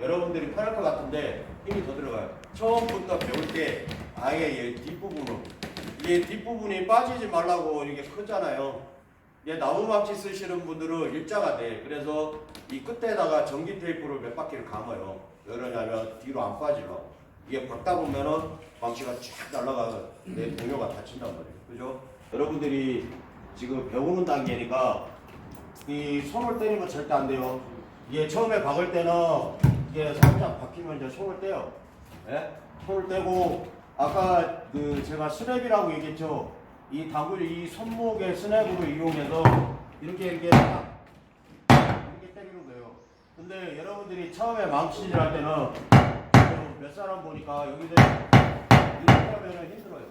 여러분들이 편할 것 같은데 힘이 더 들어가요. 처음부터 배울 때 아예 이 뒷부분으로 이게 뒷부분이 빠지지 말라고 이게 크잖아요. 이게 나무 망치 쓰시는 분들은 일자가 돼. 그래서 이 끝에다가 전기 테이프를 몇 바퀴를 감아요. 왜 그러냐면 뒤로 안 빠지려고. 이게 박다 보면은 망치가 쫙 날아가 내 동료가 다친단 말이에요. 그죠? 여러분들이 지금 배우는 단계니까 이 손을 때리면 절대 안 돼요. 이게 처음에 박을 때는 이게 살짝 박히면 이제 손을 떼요. 예? 손을 떼고 아까 그 제가 스냅이라고 얘기했죠. 이 다굴 이 손목의 스냅으로 이용해서 이렇게 이렇게 딱 이렇게 때리는 거예요. 근데 여러분들이 처음에 망치질 할 때는 몇 사람 보니까 여기서 이렇게 하면은 힘들어요.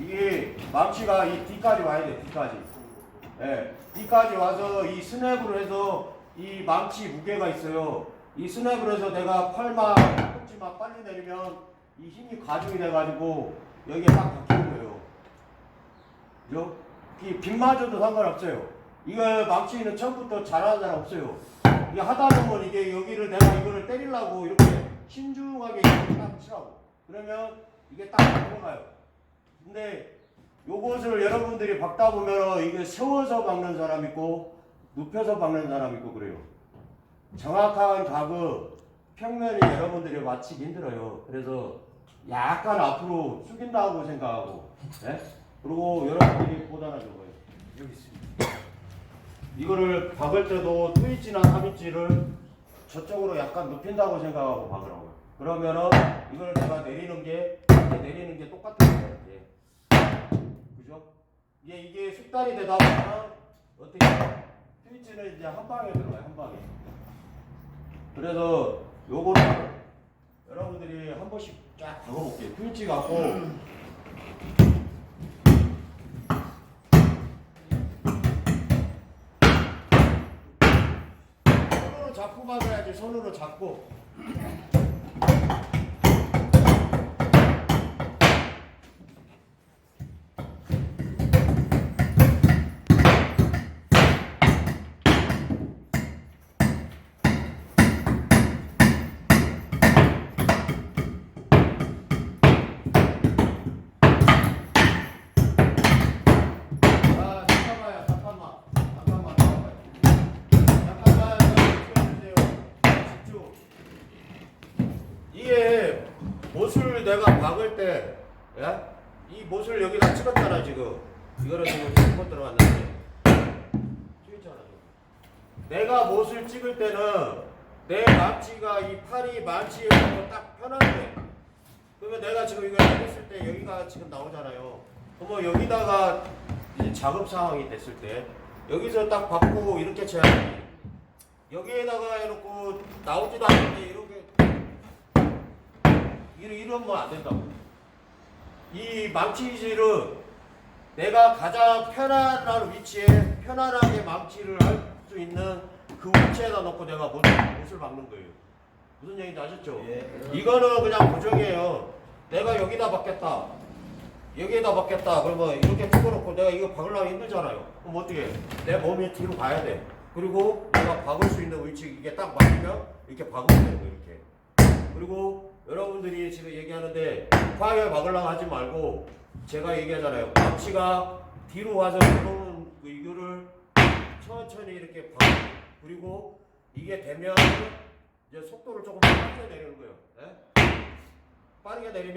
이게 망치가 이 뒤까지 와야 돼, 뒤까지. 예, 뒤까지 와서 이 스냅으로 해서 이 망치 무게가 있어요. 이 스냅으로 해서 내가 팔만, 팔꿈치만 빨리 내리면 이 힘이 가중이 돼가지고 여기에 딱 박히는 거예요. 이 빗맞아도 상관없어요. 이거 망치는 처음부터 잘하는 사람 없어요. 이게 하다 보면 이게 여기를 내가 이거를 때리려고 이렇게 신중하게 이렇게 딱 치라고. 그러면 이게 딱 들어가요. 근데 요것을 여러분들이 박다 보면 이게 세워서 박는 사람 있고 눕혀서 박는 사람 있고 그래요. 정확한 각은 평면이 여러분들이 맞히기 힘들어요. 그래서 약간 앞으로 숙인다고 생각하고, 예? 그리고 여러분들이 보다는 요거예요. 여기 있습니다. 이거를 박을 때도 트위치나 3인치를 저쪽으로 약간 눕힌다고 생각하고 박으라고요. 그러면은 이걸 내가 내리는 게 내리는 게 똑같은 거예요. 이게. 그죠? 이게 이게 숙달이 되다 보면 어떻게 해요? 트위치는 이제 한 방에 들어가요. 한 방에. 그래서 요거를 여러분들이 한 번씩 쫙 박아볼게요. 트위치 갖고 손으로 잡고 박아야지. 손으로 잡고. 때, 야? 이 못을 여기다 찍었잖아 지금. 이거는 지금 잘못 들어갔는데. 찍었잖아 지금. 내가 못을 찍을 때는 내 망치가 이 팔이 망치에 딱 편한데. 그러면 내가 지금 이걸 했을 때 여기가 지금 나오잖아요. 그러면 여기다가 이제 작업 상황이 됐을 때 여기서 딱 받고 이렇게 쳐야지. 여기에다가 해놓고 나오지도 않는데 이렇게 이러 이러면 안 된다고. 이 망치질은 내가 가장 편안한 위치에 편안하게 망치를 할 수 있는 그 위치에다 놓고 내가 못을, 못을 박는 거예요. 무슨 얘기인지 아셨죠? 이거는 그냥 고정이에요. 내가 여기다 박겠다. 여기에다 박겠다. 그러면 이렇게 찍어놓고 내가 이거 박으려면 힘들잖아요. 그럼 어떻게 해? 내 몸이 뒤로 가야 돼. 그리고 내가 박을 수 있는 위치 이게 딱 맞으면 이렇게 박으면 거예요. 이렇게. 그리고 여러분들이 지금 얘기하는데 급하게 박으려고 하지 말고 제가 얘기하잖아요. 망치가 뒤로 와서 들어오는 그 이거를 천천히 이렇게 박 그리고 이게 되면 이제 속도를 조금 빠르게 내리는 거예요. 예? 빠르게 내리면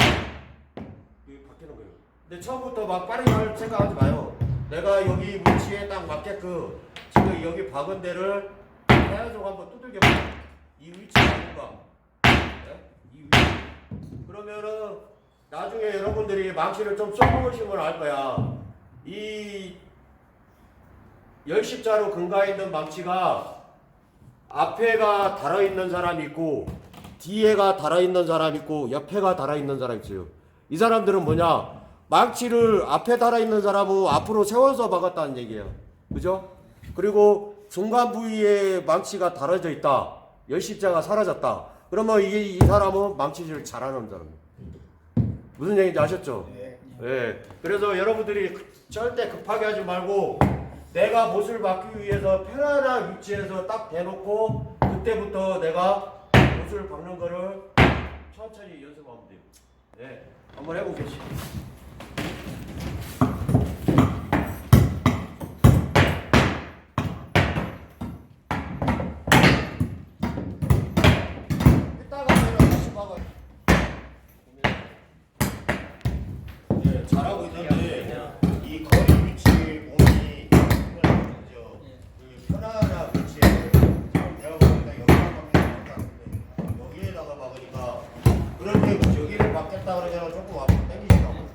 이게 바뀌는 거예요. 근데 처음부터 막 빠르게 할 생각하지 마요. 내가 여기 위치에 딱 맞게끔 지금 여기 박은 데를 계속 한번 두들겨 봐. 이 위치가 뭔가. 그러면은 나중에 여러분들이 망치를 좀 써보시면 알 거야. 이 열십자로 근가에 있는 망치가 앞에가 달아있는 사람이 있고 뒤에가 달아있는 사람 있고 옆에가 달아있는 사람 있어요. 이 사람들은 뭐냐? 망치를 앞에 달아있는 사람은 앞으로 세워서 박았다는 얘기예요. 그죠? 그리고 중간 부위에 망치가 달아져 있다. 열십자가 사라졌다. 그러면 이, 이 사람은 망치질 잘하는 사람입니다. 무슨 얘기인지 아셨죠? 예. 네. 그래서 여러분들이 그, 절대 급하게 하지 말고 내가 못을 받기 위해서 편안한 위치에서 딱 대놓고 그때부터 내가 못을 박는 거를 천천히 연습하면 돼요. 네. 한번 해보겠습니다. 덥다 그러잖아 조금 와서 땡기시라고.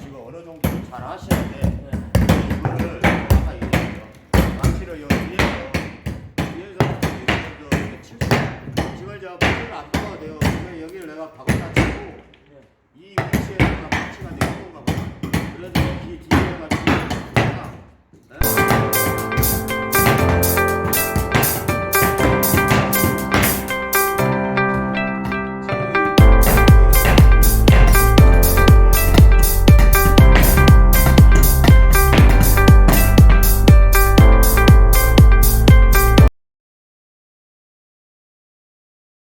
지금 어느 정도 잘 하시는데 내가 박아놨고 이 위치에